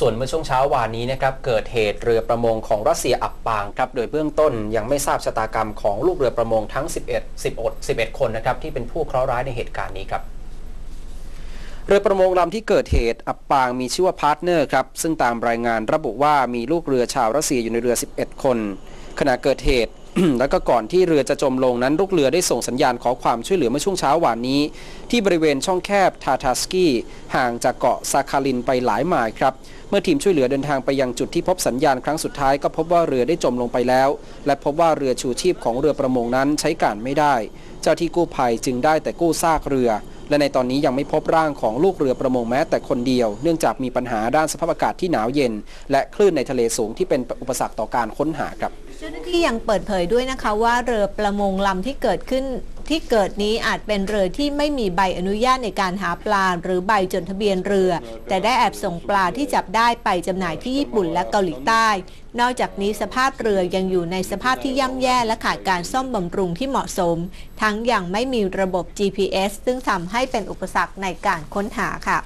ส่วนเมื่อช่วงเช้าวานนี้นะครับเกิดเหตุเรือประมงของรัสเซียอับปางครับโดยเบื้องต้นยังไม่ทราบชะตากรรมของลูกเรือประมงทั้ง 11 11 11 คนนะครับที่เป็นผู้เคราะห์ร้ายในเหตุการณ์นี้ครับเรือประมงลำที่เกิดเหตุอับปางมีชื่อว่าพาร์ทเนอร์ครับซึ่งตามรายงานระบุว่ามีลูกเรือชาวรัสเซียอยู่ในเรือ 11 คน ขณะเกิดเหตุ แล้วก็ก่อนที่เรือจะจมลงนั้นลูกเรือได้ส่งสัญญาณขอความช่วยเหลือเมื่อช่วงเช้าวานนี้ ที่บริเวณช่องแคบทาทาสกี้ห่างจากเกาะซาคาลินไปหลายไมล์ครับ เมื่อทีมช่วยเหลือเดินทางไปยังจุดที่พบสัญญาณครั้งสุดท้ายก็พบว่าเรือได้จมลงไปแล้ว และพบว่าเรือชูชีพของเรือประมงนั้นใช้การไม่ได้ เจ้าที่กู้ภัยจึงได้แต่กู้ซากเรือ และในตอนนี้ยังไม่พบร่างของลูกเรือประมงแม้แต่คนเดียว เนื่องจากมีปัญหาด้านสภาพอากาศที่หนาวเย็น และคลื่นในทะเลสูงที่เป็นอุปสรรคต่อการค้นหาครับ เจ้าหน้าที่ยังเปิดเผยด้วยนะคะว่าเรือประมงลำที่เกิดขึ้นที่เกิดนี้อาจเป็นเรือที่ไม่มีใบอนุญาตในการหาปลา หรือใบจดทะเบียนเรือ แต่ได้แอบส่งปลาที่จับได้ไปจำหน่ายที่ญี่ปุ่นและเกาหลีใต้ นอกจากนี้สภาพเรือยังอยู่ในสภาพที่ย่ำแย่และขาดการซ่อมบำรุงที่เหมาะสม ทั้งยังไม่มีระบบ GPS ซึ่งทำให้เป็นอุปสรรคในการค้นหาค่ะ